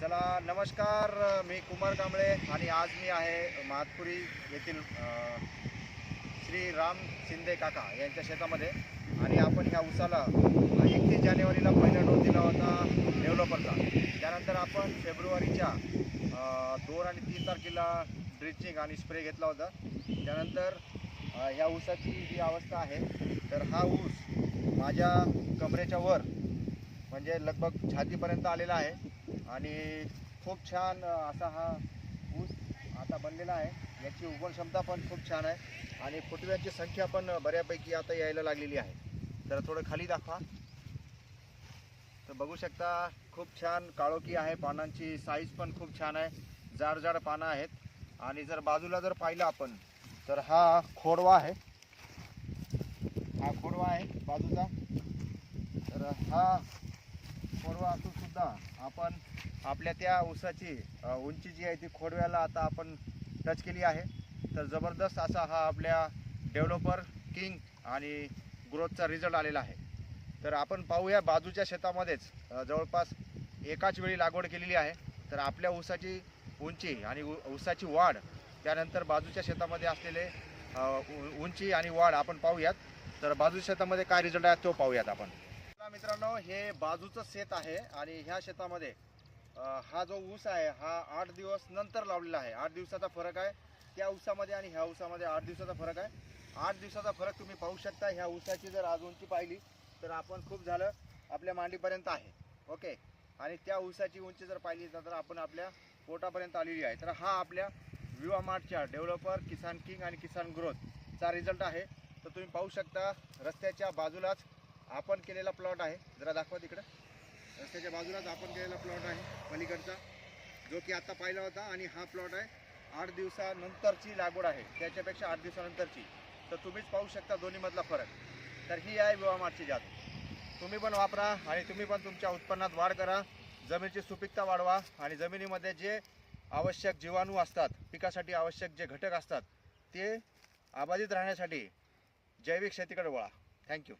चला नमस्कार मी कुमार कांबळे आणि आज मी आहे महातपुरी येथील श्री राम शिंदे काका यांच्या शेतामध्ये. आणि आपण ह्या उसाला एकतीस जानेवारीला पहिला डोस दिला होता डेव्हलपरचा. त्यानंतर आपण फेब्रुवारीच्या दोन आणि तीन तारखेला ड्रिचिंग आणि स्प्रे घेतला होता. त्यानंतर ह्या ऊसाची जी अवस्था आहे तर हा ऊस माझ्या कमरेच्या वर म्हणजे लगभग छातीपर्यंत आलेला आहे. आणि खूप छान असा हा ऊस आता बनलेला आहे. याची उगवण क्षमता पण खूप छान आहे. आणि फुटव्यांची संख्या पण बऱ्यापैकी आता यायला लागलेली आहे. तर थोडं खाली दाखवा. तर बघू शकता खूप छान काळोखी आहे. पानांची साईज पण खूप छान आहे. जाड जाड पानं आहेत. आणि जर बाजूला जर पाहिलं आपण तर हा खोडवा आहे. हा खोडवा आहे बाजूचा. तर हा खोडवा असून सुद्धा आपण आपल्या त्या ऊसाची उंची जी आहे ती खोडव्याला आता आपण टच केली आहे. तर जबरदस्त असा हा आपल्या डेव्हलपर किंग आणि ग्रोथचा रिझल्ट आलेला आहे. तर आपण पाहूया बाजूच्या शेतामध्येच जवळपास एकाच वेळी लागवड केलेली आहे. तर आपल्या ऊसाची उंची आणि उ- ऊसाची वाढ त्यानंतर बाजूच्या शेतामध्ये असलेले उंची आणि वाढ आपण पाहूयात. तर बाजूच्या शेतामध्ये काय रिझल्ट आहे तो पाहूयात आपण. चला मित्रांनो हे बाजूचं शेत आहे आणि ह्या शेतामध्ये हा जो ऊस आहे हा आठ दिवस नंतर लावलेला आहे. आठ दिवसाचा फरक आहे त्या ऊसामध्ये आणि ह्या ऊसामध्ये आठ दिवसाचा फरक आहे. आठ दिवसाचा फरक तुम्ही पाहू शकता. ह्या ऊसाची जर आज उंची पाहिली तर आपण खूप झालं आपल्या मांडीपर्यंत आहे. ओके? आणि त्या ऊसाची उंची जर पाहिली तर आपण आपल्या पोटापर्यंत आलेली आहे. तर हा आपल्या विवा मार्टच्या डेव्हलपर किसान किंग आणि किसान ग्रोथचा रिझल्ट आहे. तर तुम्ही पाहू शकता रस्त्याच्या बाजूलाच आपण केलेला प्लॉट आहे. जरा दाखवा तिकडं. रस्त्याच्या बाजूलाच आपण केलेला प्लॉट आहे पलीकडचा. जो की आता पाहिला होता आणि हा प्लॉट आहे. आठ दिवसानंतरची लागवड आहे. त्याच्यापेक्षा आठ दिवसानंतरची. तर तुम्हीच पाहू शकता दोन्हीमधला फरक. तर ही आहे विवामारची जात. तुम्ही पण वापरा आणि तुम्ही पण तुमच्या उत्पन्नात वाढ करा. जमिनीची सुपीकता वाढवा आणि जमिनीमध्ये जे आवश्यक जीवाणू असतात पिकासाठी आवश्यक जे घटक असतात ते अबाधित राहण्यासाठी जैविक शेतीकडे वळा. थँक्यू